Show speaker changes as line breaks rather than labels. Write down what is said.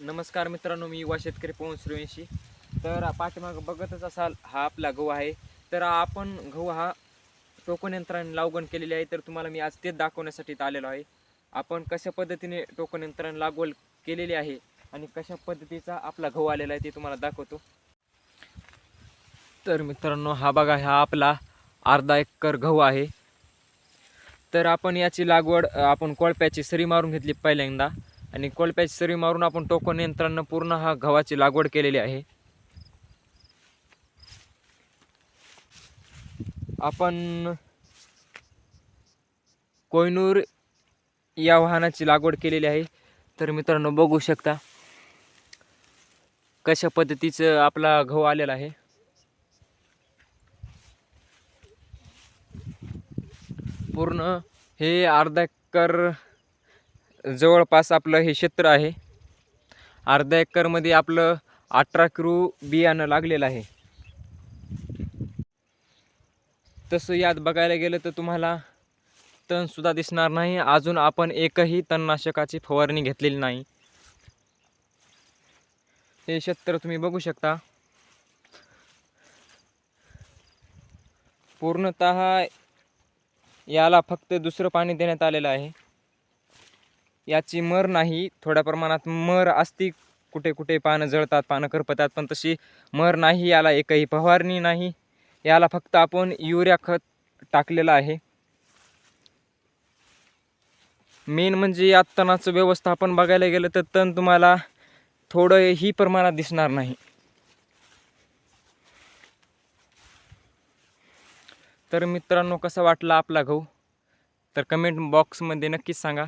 नमस्कार मित्रांनो मी युवा शेतकरी पवन सूर्यवंशी तर पाठीमागं बघतच असाल हा आपला गहू आहे. तर आपण गहू हा टोकन यंत्राने लागवण केलेली आहे. तर तुम्हाला मी आज तेच दाखवण्यासाठी आलेलो आहे. आपण कशा पद्धतीने टोकन यंत्राने लागवड केलेली आहे आणि कशा पद्धतीचा आपला गहू आलेला आहे ते तुम्हाला दाखवतो. तर मित्रांनो हा बघा हा आपला अर्धा एकर गहू आहे. तर आपण याची लागवड आपण कोळप्याची सरी मारून घेतली पहिल्यांदा. आणि कोळप्याची सरी मारून आपण टोकन यंत्रानं पूर्ण हा गव्हाची लागवड केलेली आहे. आपण कोयनूर या वाहनाची लागवड केलेली आहे. तर मित्रांनो बघू शकता कशा पद्धतीचं आपला गहू आलेला आहे. पूर्ण हे अर्धा एकर जवळपास आपलं हे क्षेत्र आहे. अर्धा एकरमध्ये आपलं अठरा किलो बियाणं लागलेलं आहे. तसं यात बघायला गेलं तर तुम्हाला तणसुद्धा दिसणार नाही. अजून आपण एकही तणनाशकाची फवारणी घेतलेली नाही. हे क्षेत्र तुम्ही बघू शकता. पूर्णतः याला फक्त दुसरं पाणी देण्यात आलेलं आहे. याची मर नाही. थोड्या प्रमाणात मर असती. कुठे कुठे पानं जळतात पानं करपतात पण तशी मर नाही. याला एकही फवारणी नाही. याला फक्त आपण युरिया खत टाकलेलं आहे. मेन म्हणजे या तणाचं व्यवस्थापन बघायला गेलं तर तण तुम्हाला थोडंही प्रमाणात दिसणार नाही. तर मित्रांनो कसा वाटला आपला गहू? तर कमेंट बॉक्समध्ये नक्कीच सांगा.